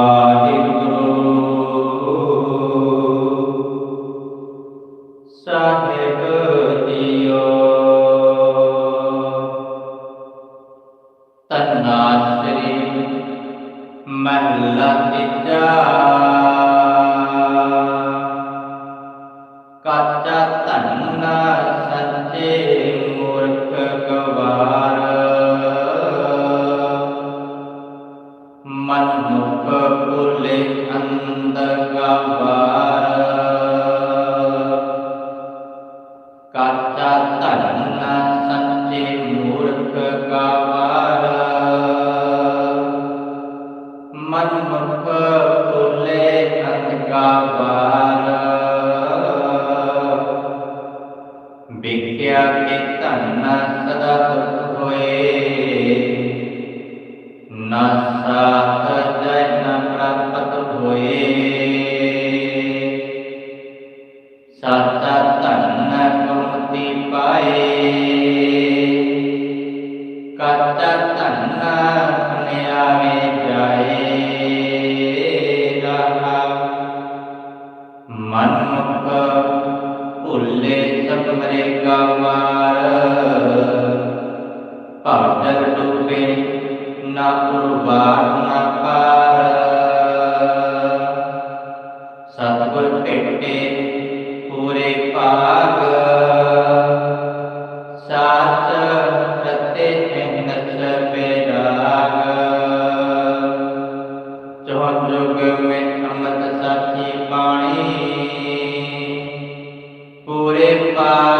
Wahid ਵਿਖਿਆ ਕੇ ਧਨ ਸਦਾ ਸੁਖ ਹੋਏ ਨਾ ਸਾਥ ਜੈ ਨ ਪ੍ਰਾਪਤ ਹੋਏ ਗੁਰਮਤਿ ਸਾਚੀ ਬਾਣੀ। ਪੂਰੇ ਪਾ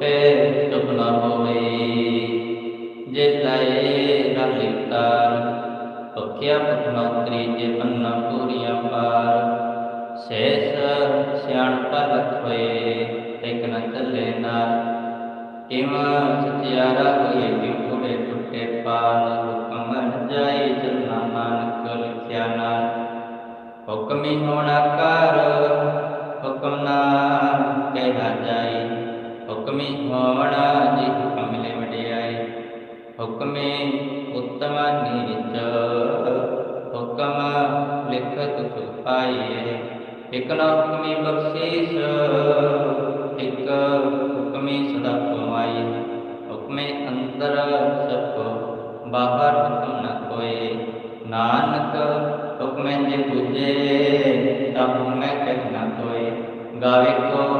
ਚੁੱਪੇ ਚੁੱਪ ਨਾ ਹੋਵੇ। ਜੇ ਲਾਏ ਨਾ ਲਿਖਤਾਰ ਭੁਖਿਆ ਪਖਨੋਤਰੀ ਜੇ ਬੰਨਾ ਪੂਰੀਆਂ ਪਾਰ। ਸੇਸ ਸਿਆਣਪ ਲਖ ਹੋਏ ਇਕ ਨ ਚੱਲੇ ਨਾਲ। ਕਿਮ ਸਤਿਆਰਾ ਹੋਏ ਕਿ ਕੋੜੇ ਟੁੱਟੇ ਪਾਲ ਹੁਕਮ ਨ ਜਾਏ ਚੱਲਣਾ ਨਾਨਕ ਲਿਖਿਆ ਨਾਲ। ਹੁਕਮੀ ਹੋਣਾ ਕਰ ਹੁਕਮ ਨਾ ਕਹਿਆ ਜਾਏ। હુકમે વણાજે કમલે વડિયાય હુકમે ઉત્તમ નીચ હુકમ લેખત સુપાયે એકના હુકમે બક્ષીશ એક હુકમે સદા પવાય હુકમે અંતર સપ બહાર હુકમ ન કોઈ નાનક હુકમે જે પૂજે તબ હુકમે કહેના કોઈ ગાવે કોઈ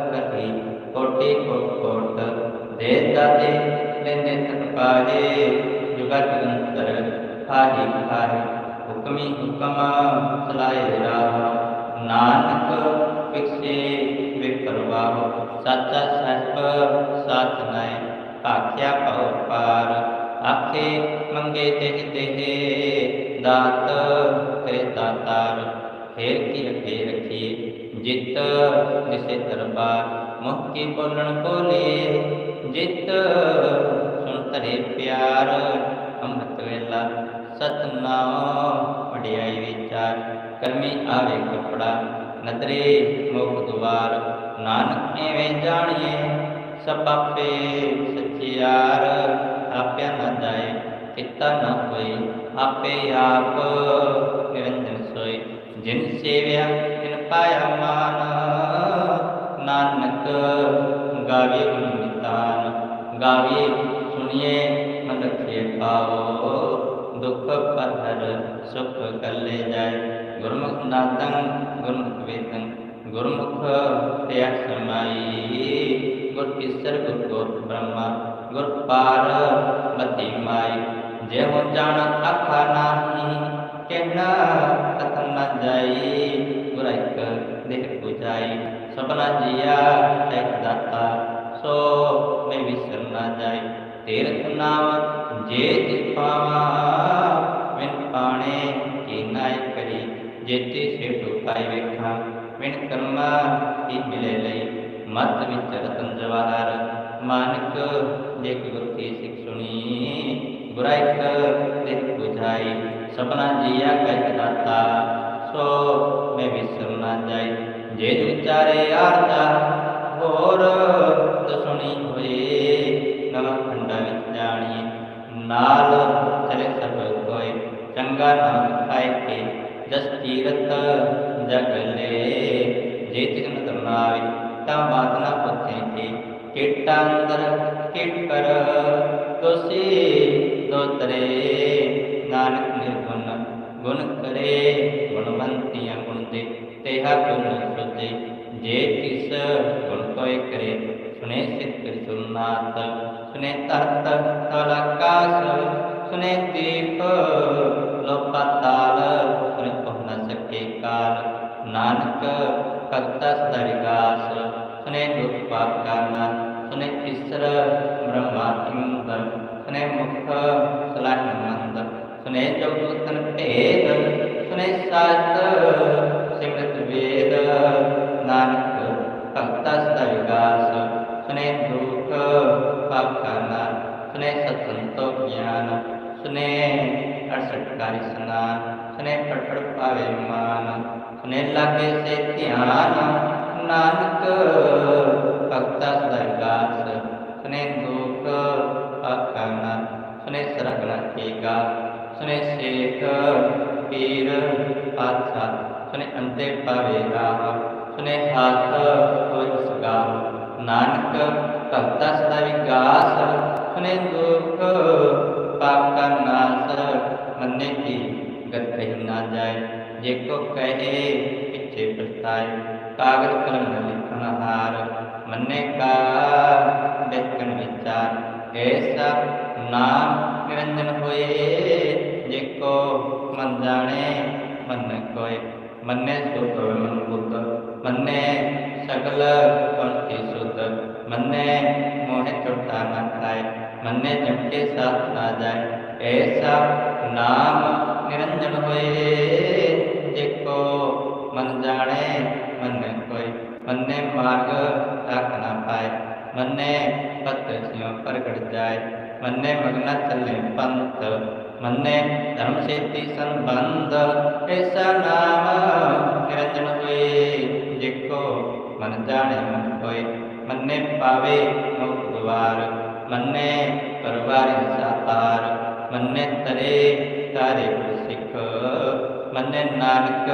विपरवाह साचा साहब साथ नए आख्या पाओ पार आखे मंगे तेह तेहे दात करे दातार फेर की रखे रखी जित जिसे दरबार मुख की बोलन बोले जित सुन तरे प्यार अमृत वेला सतनाम वडियाई विचार कर्मी आवे कपड़ा नदरे मुख नानक एवें जानिए, सब आपे सचियार आपया न जाए किता न कोई आपे आप निरंजन जिन सेव्या, तिन पाया मान, नानक गावे गुण नितान गावे सुनिए, मन रखे पाओ, दुख पत्थर, सुख कर ले जाए। गुरमुख नातंग गुरमुख दया समाई गुर गुर ब्रह्मा गुर पार बती माई जे हो जान आखा नाही, कहना कथन न जाई देह बुझाई सपना जिया दाता, सो मैं विसर न तीर्थ नाम जे पावा विन पाणे की करी। जेते सेठु पाई वेखा की मिले लई मत विच रतन जवाहर मानक जे गुर की सिख सुनी बुराई कर देख बुझाई, सपना जिया कह दाता। सो मैं विसर ना जाई, जे विचारे आरता होर तो सुनी होए। नवा खंडा विच जानिए, नाल चले सब कोई चंगा नाम खाए के जस तीरथ जग ले। जे तिन तरनावे ता बात ना पुछे के किटा अंदर दोषी दो तरे नानक निर्गुण गुण करे गुणवंतियाँ गुण दे तेहा गुण सुजे जे तिस गुण कोय करे। सुने सिद्ध सुनात सुने तत् थल सुने दीप, लोपाताल, सुने पह सके काल। नानक सुने नाथ सुने ईश्वर ब्रह्मा इंद्र सुने मुख सलाह मंद सुने जोगतन भेद सुने सात नाम निरंजन होए जे को मन जाने, मन कोय मन्ने सुख मन बुद्ध, मन्ने सकल पंथी शुद्ध। मन्ने मोहे चोटा न खाए, मन्ने जमके साथ ना जाए। ऐसा नाम निरंजन होए जेको मन जाने, मन कोई मन्ने मार्ग ताक ना पाए, मन्ने पत सिंह प्रगट जाए। ਮੰਨੇ ਮਗਨਤ ਲਿੰਪੰਤ ਮੰਨੇ ਧਰਮ ਸੇਤੀ ਸੰਬੰਧ ਐਸਾ ਨਾਮ ਨਿਰੰਜਨ ਹੋਏ ਜਿਕੋ ਮਨ ਜਾਣੇ ਮਨ ਹੋਏ, ਮੰਨੇ ਪਾਵੇ ਮੁਖ ਦਵਾਰ ਮੰਨੇ ਪਰਵਾਰਿ ਸਾਤਾਰ, ਮੰਨੇ ਤਰੇ ਤਾਰੇ ਸਿੱਖ, ਮੰਨੇ ਨਾਨਕ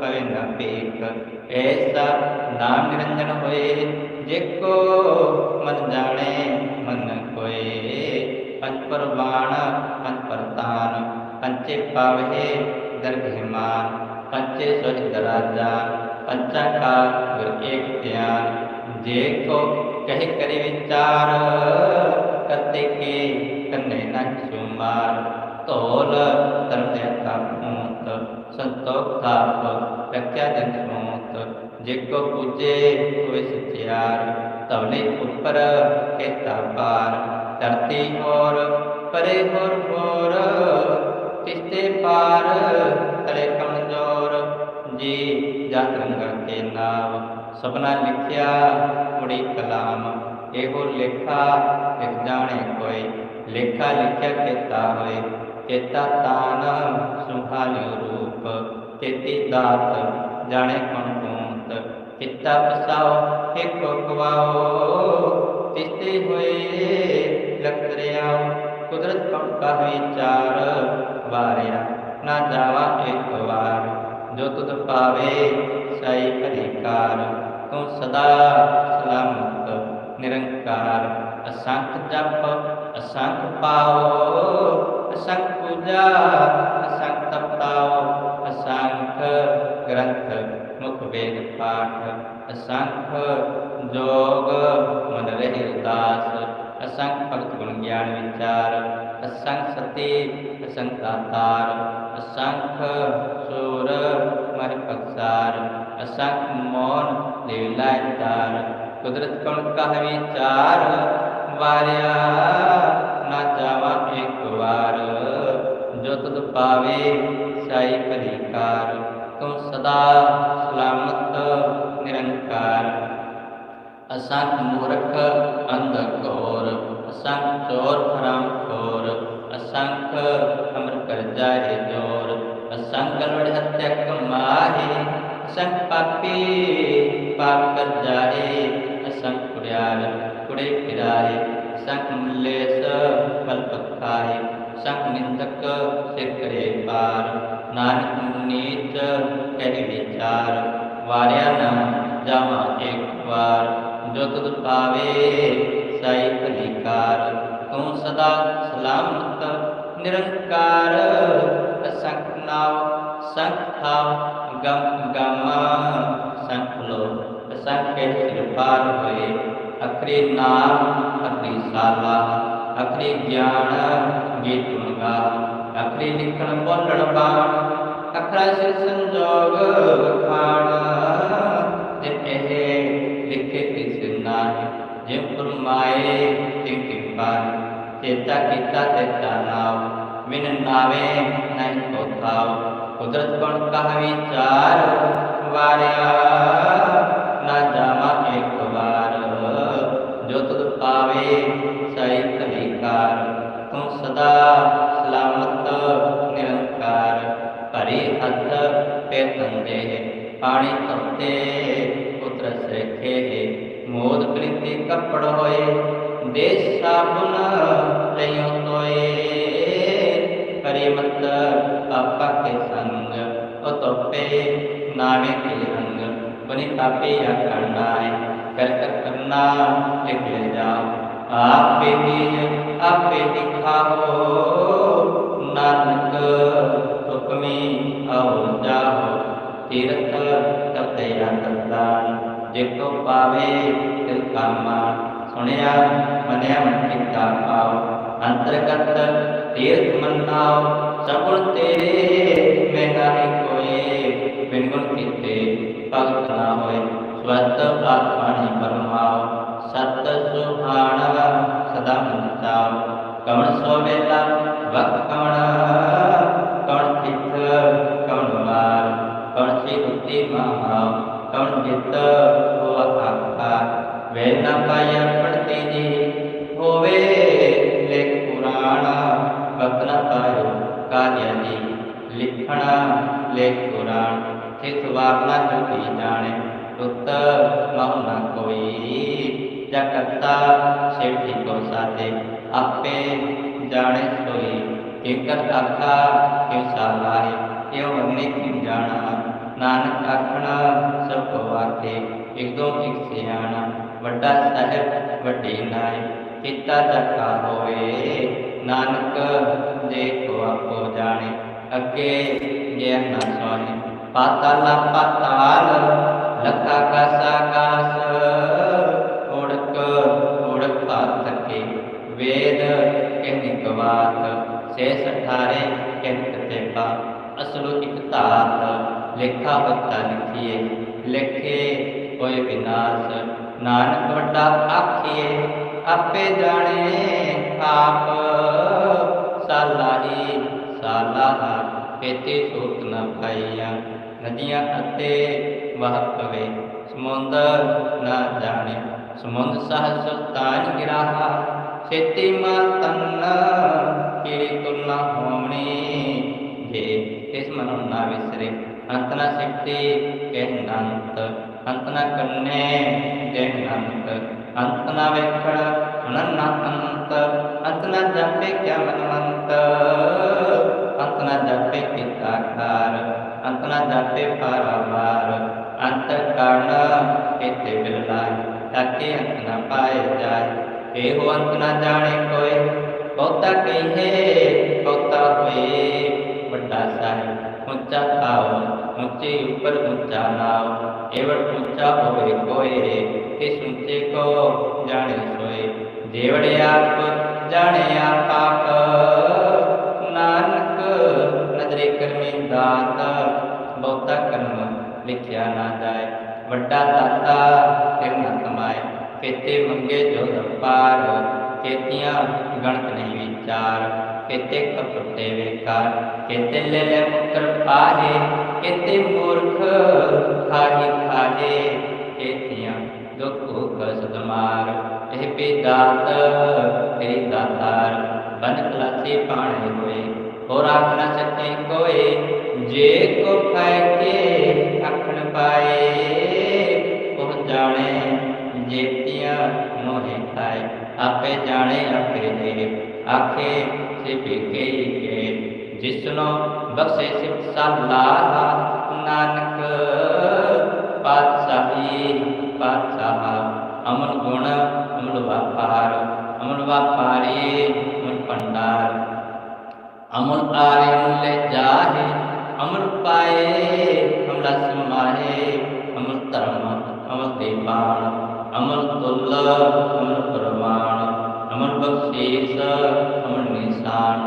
ਪਵੇ ਨਾ ਪੇਖ ਐਸਾ ਨਾਮ ਨਿਰੰਜਨ ਹੋਏ ਜਿਕੋ ਮਨ ਜਾਣੇ ਮਨ पंचपर बाण तान पंचे पावहे गर्भिमान पंचे स्वहितराजा पंचा का एक जे को कह करे विचार कते के कन्ने न सुमार तोल तरते का मूत जन जे को पूजे हुए सत्यार तवने ऊपर के तापार धरती और परे और घोर किसते पार तले कमज़ोर। जी जा रंगण के नाम सपना लिखिया उड़ी कलाम। एगो लेखा, एक जाने कोई। लेखा लिखिया केता होए, केता तान सुहाली रूप। केती दात, जाने कौन कूत। किता पसाओ, एक कवाओ तिस्ते हुए ਏਕੋ ਕਵਾਓ ਕੁਦਰਤ ਪੰਕਾ ਵਿਚਾਰ? ਵਾਰਿਆ, ਨਾ ਜਾਵਾ ਇੱਕ ਵਾਰ। ਜੋ ਤੁਧ ਪਾਵੇ ਸਾਈ ਅਧਿਕਾਰ। ਤੂੰ ਸਦਾ ਸਲਾਮਤ ਨਿਰੰਕਾਰ। ਅਸੰਖ ਜਪ, ਅਸੰਖ ਪਾਓ, ਅਸੰਖ ਪੂਜਾ, ਅਸੰਖ ਤਪਤਾਓ। ਅਸੰਖ ਗ੍ਰੰਥ, ਮੁਖ ਵੇਦ ਪਾਠ। ਅਸੰਖ ਜੋਗ, ਮਨ ਰਹਿ ਉਦਾਸ। ਅਸੰਖ ਭਗਤ ਗੁਣ ਗਿਆਨ ਵਿਚਾਰ, ਅਸੰਖ ਸਤੀ ਅਸੰਖ ਦਾਤਾਰ ਅਸੰਖ ਸੋਰ ਮਰ ਪਕਸਾਰ ਅਸੰਖ ਮੋਨ ਲੀਲਾਇ ਤਾਰ। ਕੁਦਰਤ ਕਣ ਕਹ ਵਿਚਾਰ, ਵਾਰਿਆ ਨਾ ਜਾਵਾ ਇੱਕ ਵਾਰ। ਜੋ ਤੁਧ ਪਾਵੇ ਸਾਈ ਭਲੀਕਾਰ ਤੂੰ ਸਦਾ ਸਲਾਮਤ ਨਿਰੰਕਾਰ। असंख मूर्ख अंध घोर असंख चोर फराम खोर असंख हमर कर जाए ज़ोर असंख लड़ हत्या कमाए असंख पापी पाप कर जाए असंख कुड़ियार कुड़े फिराए असंख मूल्य फल पखाए असंख निंदक से करे पार, नानक मुनीत कह विचार, वार्या न जावा एक बार ਜੋ ਤੁਧ ਪਾਵੇ ਸਾਈ ਭਲੀਕਾਰ ਤੂੰ ਸਦਾ ਸਲਾਮਤ, ਨਿਰੰਕਾਰ। ਅਸੰਖ ਨਾਵ ਸੰਖ ਥਾਵ ਗਮ ਗਮ। ਸੰਖ ਲੋ ਅਸੰਖ ਕੇ ਸਿਰ ਪਾਰ ਹੋਏ। ਅਖਰੀ ਨਾਮ, ਅਖਰੀ ਸਾਲਾ, ਅਖਰੀ ਗਿਆਨ, ਗੀਤ ਗੁਣਗਾ ਅਖਰੀ ਲਿਖਣ ਬੋਲਣ ਬਾਣ, ਅਖਰਾ ਸਿਰ ਸੰਜੋਗ ਵਖਾਣ। बार चेता किता तेता नाव मिन नावे नहीं को तो थाव कुदरत कौन कह विचार वारिया न जामा एक बार जो तुद पावे सही तरीकार तू सदा सलामत निरंकार। परी हद पे तंदे पानी तपते उतर सरखे मोद प्रीति कपड़ ਕ੍ਰਿਤੀ ਕੱਪੜ ਹੋਏ ਦੇਸ਼ ਸਾਬੁਨ ਲਿਓ ਤੋਏ ਕਰੇ ਮਤ ਆਪਾ ਕੇ ਸੰਗ ਉਹ ਤੋਪੇ ਨਾਵੇਂ ਕੇ ਰੰਗ ਬਨੀ ਤਾਪੇ ਆਖਣਾਏ ਕਰ ਕਰ ਕਰਨਾ ਲਿਖ ਲੈ ਜਾਓ ਆਪੇ ਦੀਜ ਆਪੇ ਦਿਖਾਓ ਨਾਨਕ ਹੁਕਮੀ ਆਓ ਜਾਓ ਤੀਰਥ ਤਪਤੇ ਅੰਤਦਾਨ ਜੇ पुण्या मनयमठिता भाव अंतर्गत तीर्थ मनाव सगुण तेरे में नारे कोए बिनगुण किते भक्त ना होए स्वस्थ आत्मानि परमाव सत्य सुभाणव सदा मंताव कवण सोवेला वक्त कवण कवण चित्त कवण वार कवण से उक्ति महाव कवण चित्त हो आकार वैला पाया पड़ते जे, होवे लेख पुराणा बकना पायो कार्य जी। लिखना लेख पुराण, थित वारणा जुटी जाने उत्तर महुना कोई, जगत्ता शेठी को साथे। आपे जाने सोई केकर आखा क्यों सालाए क्यों हमने क्यों जाना नानक आखना सबको आखे एकदम एक सियाणा। ਵੱਡਾ ਸਾਹਿਬ ਵੱਡੀ ਨਾਈ ਕੀਤਾ ਜਕਾ ਹੋਏ ਨਾਨਕ ਜੇ ਕੋ ਆਪੋ ਜਾਣੇ, ਅੱਗੇ ਗਿਆਨ ਨਾ ਸੋਹਣੇ। ਪਾਤਾਲਾ ਪਾਤਾਲ, ਲੱਖਾ ਕਾਸਾ ਕਾਸ ਓੜਕ ਓੜਕ ਪਾਤ ਕੇ ਵੇਦ ਕਹਿ ਕਵਾਤ ਸੇ ਸਠਾਰੇ ਕਹਿ ਤੇ ਪਾ ਅਸਲੋ ਇਕ ਧਾਤ, ਲੇਖਾ ਪੱਤਾ ਲਿਖੀਏ। ਲੇਖੇ ਹੋਏ ਵਿਨਾਸ਼ ਨਾਨਕ ਵੱਡਾ ਆਖੀਏ ਆਪੇ ਜਾਣੇ ਆਪ ਸਾਲਾਹੀ ਸਾਲਾਹਾ ਕੇਤੇ ਸੋਤ ਨ ਪਾਈਆ ਨਦੀਆਂ ਅਤੇ ਵਹ ਪਵੇ ਸਮੁੰਦਰ ਨਾ ਜਾਣੇ ਸਮੁੰਦ ਸਹ ਸੁਲਤਾਨ ਗਿਰਾਹਾ ਸੇਤੀ ਮਾ ਤਨ ਕੀੜੀ ਤੁਲਨਾ ਹੋਮਣੀ ਜੇ ਇਸ ਮਨੁ ਨਾ ਵਿਸਰੇ ਅੰਤ ਨਾ ਸਿੱਖਤੀ ਕਹਿ ਨੰਤ कल्पना करने अंत। अंतना वेक्षण अनन्ना अंत। अंतना जापे क्या मनमंत। अंतना जापे किताकार अंतना जापे पारावार। अंत कारण इतने बिरलाय, ताकि अंतना पाए जाए हे हो अंतना जाने कोई बहुता कही है बहुता हुए बड़ा साहिब। ऊँचा थाव ऊँचे ऊपर ऊँचा नाव एवं ऊँचा होवे कोए किस ऊँचे को जाने सोए। देवड़े आप, जाने आप आप। नानक, नजरे कर्मी दाता। बहुता कर्म लिखिया ना जाए। वड्डा दाता, फिर ना कमाए। केते मंगे जो दपार केतियाँ गणत नहीं विचार। केते कपटे विकार, केते लेले मुकर पारे केते मूर्ख खाही खाहे, केतिया दुख कष्ट मार। ए पे ए दातार, बन कलासी पाणे होए, होरा न सके कोए, जे को फैके अखन पाए। पहुँचाने जेतिया मोहे खाए, आपे जाने आपे दे आखे ਕੇ जिसनो बख्शे सिर्फ़ सलाह नानक पातशाही, पातशाह। अमल गुण, अमल व्यापार, अमल व्यापारी, अमल भंडार। अमल आरे ले जाहे, अमल पाए हमरा समाहे, अमल धर्म, अमल देवान। अमल तुल्ल अमल प्र अमर बख्शेश, अमर निशान,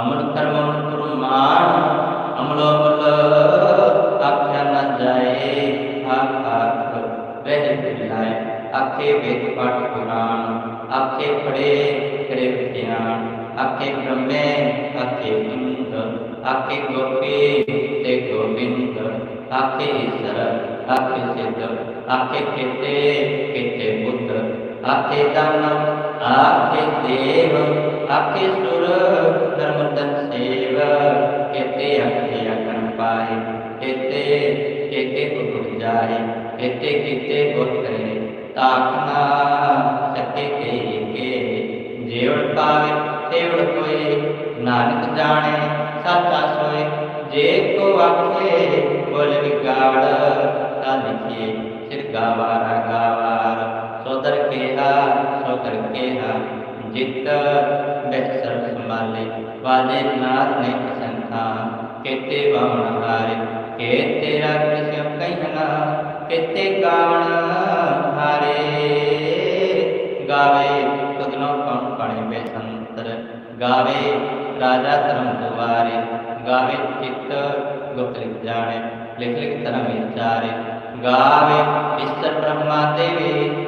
अमर कर्म, अमर प्रमाण अमल अमल आख्या न जाए हाथ हाथ वह बिलाए आखे वेद पाठ पुराण, आखे खड़े खड़े ध्यान, आखे ब्रह्मे, आखे इंद आखे गोपी ते गोविंद, आखे ईश्वर, आखे सिद्ध, आखे केते केते बुद्ध। आपके दानव, आपके देव, आपके सुर नर्मदन सेव केते आपके कर पाए केते केते उठ जाए केते कहते बोध करे ताकना सके के के जेवड़ पावे तेवड़ कोई नानक जाने, साचा सोए, जे को आपके बोल बिगाड़, ता लिखिए, सिर गावारा गावार सौतर के हा सौतर के हा जित बेसर संभाले, वाले नाथ ने संता केते वावण हारे, केते राक्षस कहना। केते गावण हारे। गावे कुदनो कौन पड़े बेसंतर। गावे राजा धर्म दुवारे गावे चित्त गुप्त जाने, लिख लिख धर्म विचारे। गावे ईश्वर ब्रह्मा देवी।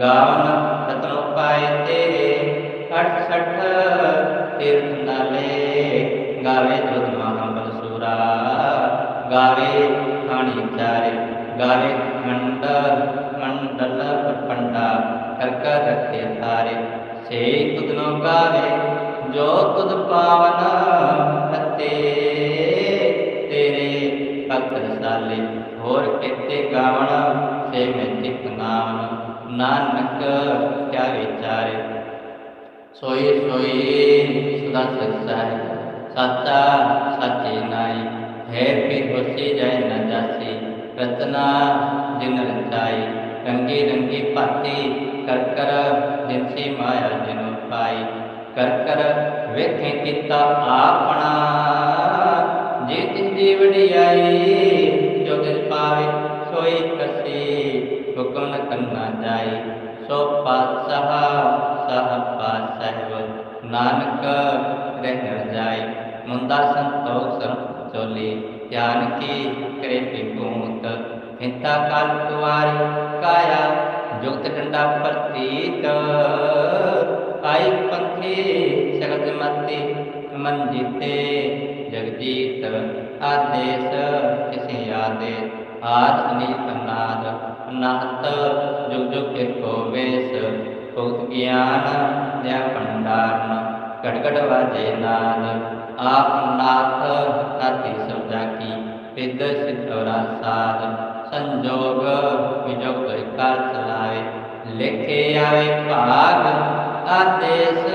ਗਾਵਨ ਪਾਏ ਤੇਰੇ 68 ਤੀਰਥ ਨਾਲੇ। ਗਾਵੇ ਜੁਦ ਮਹਾਬਲ ਸੂਰਾ, ਗਾਵੇ ਖਾਣੀ ਚਾਰੇ। ਗਾਵੇ ਖੰਡ ਮੰਡਲ ਪਰਪੰਡਾ ਕਰਕ ਰੱਖੇ ਤਾਰੇ। ਸੇ ਤੁਧਨੋ ਗਾਵੇ, ਜੋ ਤੁਧ ਪਾਵਨ साचा साचे नाई। है फिर होसे जाए न जासे। रतना दिन रचाई। रंगे रंगे पाते। कर कर दिन माया जिन पाई। कर कर वेखे किता आपना जे जीवड़ी आई। जो दिल पावे सोई कसे। हुक्म न करना जाए सो पात सहा साहब पात साहब नानक रहन जाए। मुंदा संतोष चोली ध्यान की करे पिंगूत हिंता काल कुवारी काया जुगत डंडा प्रतीत। आई पंखी सगत मते मन जीते। जगजीत आदेश किसे आदेश आज अनिल अनाद नाहत जुग जुग के कोवेश भुक्त ज्ञान जय भंडारण। गड़गड़ वाले नाद आप नाथ साथी समझा की वेद सिद्धवरा साध। संजोग विजोग का चलावे। लेके आवे भाग, आदेश।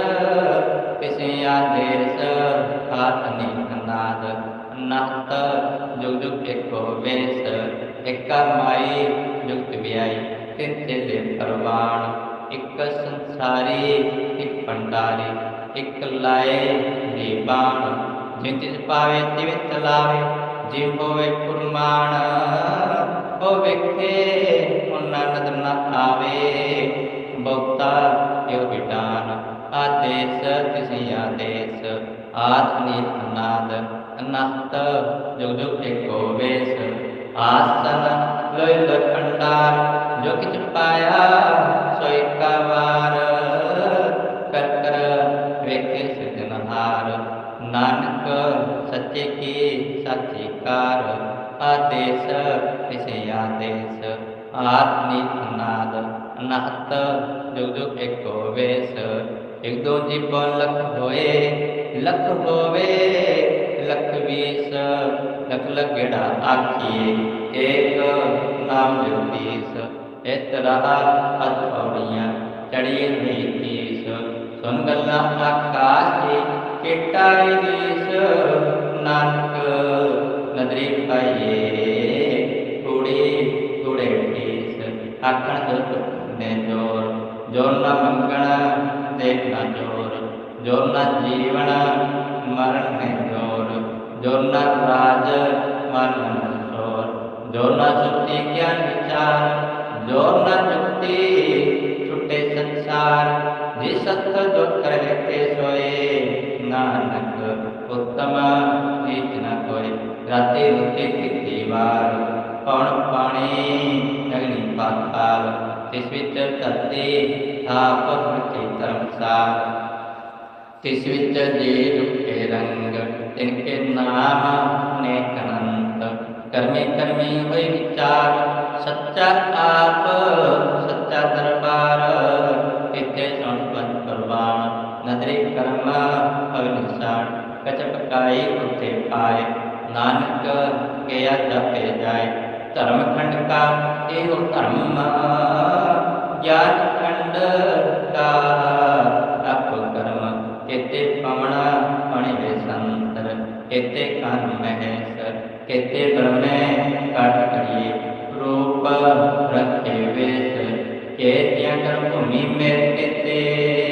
किसी आदेश? हाथ निनाद नाथ, जुग जुग एको वेश। एका माई युक्त ब्याई। तिथे ले परवाण। एक संसारी, एक भंडारी। एक लाए निबान जिति पावे तिवित लावे जिव होवे कुरमान हो वेखे उन्ना नज़र न आवे बोता यो बिटान आदेश किसी आदेश आत्मनी अनाद अनाहत जो जो एक गोवेश आसन लोय लखंडार जो किच पाया सोई कावार विषयादेश। आत्मनिनाद नाहत जुग जुग एको वेश। एक दो जीवन लख होए। लख होवे। लख बीस लख लगेड़ा आखिए। एक नाम जगदीश। एतरा अथौड़िया चढ़ी नीतीश। सुन गल्ला आकाशी किटाई देश। नानक नदरी पाइए। सर्वमंगल देखना ज़ोर जोड़ना जीवन मरण है ज़ोर जोड़ना राज मन शोर जोड़ना छुट्टी ज्ञान विचार जोड़ना छुट्टी छुट्टे संसार जिस सत्य जो कर लेते सोए नानक उत्तम रीत न कोई राते रुते तिथि वार पौण पाणी अग्नि पाताल तिस्वित् तत्ते धापहृतितं सा तिस्वित् जेरुक्तिरङ्ग तिनके नाम ने कनंत कर्मे कर्मे वै विचार, सच्चा आप, सच्चा दरबार। इत्य संपन्न करवाण, नदरे कर्म, अग्निसार कचपकाई उठे पाए नानक गया जपे जाए धर्म खंड का एव कर्म ज्ञान खंड का अप कर्म केते पमणा पणिवे संतर केते कर्म महेश्वर केते ब्रह्मे काटकड़िए रूप रखे वेश के त्याग भूमि में केते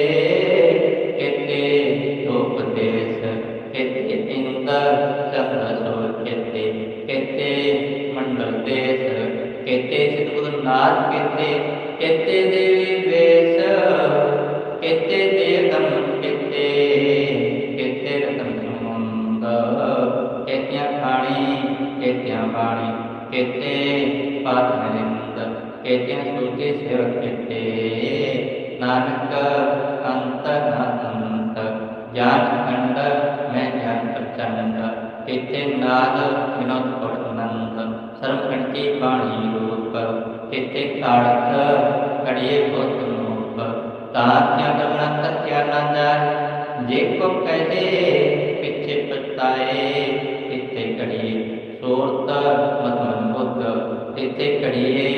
चिते कड़िए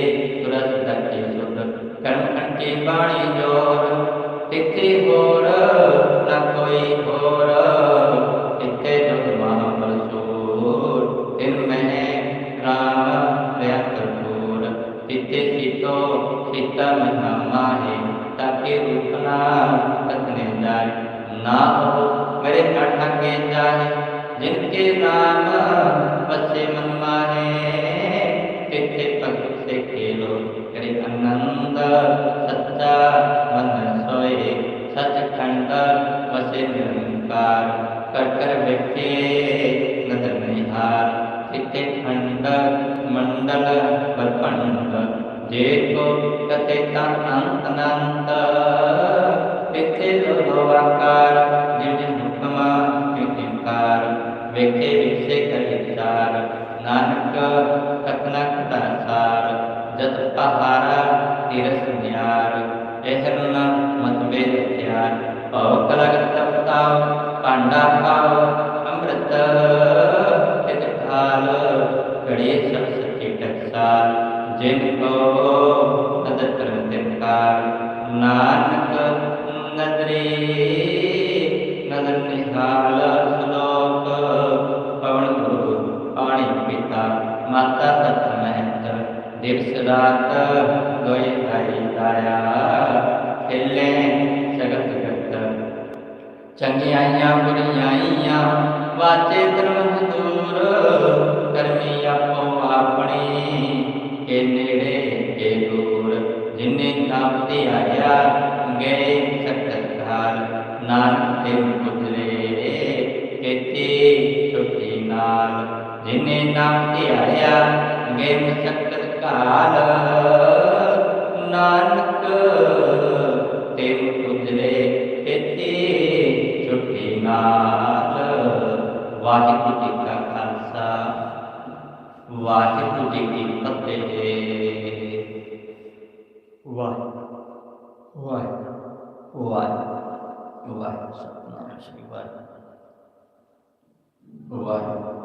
तुरंत कर्मखंड के बाणी Okay. ਜਿਨੇ ਨਾਮ ਤੇ ਆਇਆ ਗਏ ਸਤਕਾਰ, ਨਾਨਕ ਤੇ ਪੁੱਤਰੇ ਕੇਤੇ ਛੁਟੀ ਨਾਲ। ਜਿਨੇ ਨਾਮ ਤੇ ਆਇਆ ਗਏ ਸਤਕਾਰ, ਨਾਨਕ life.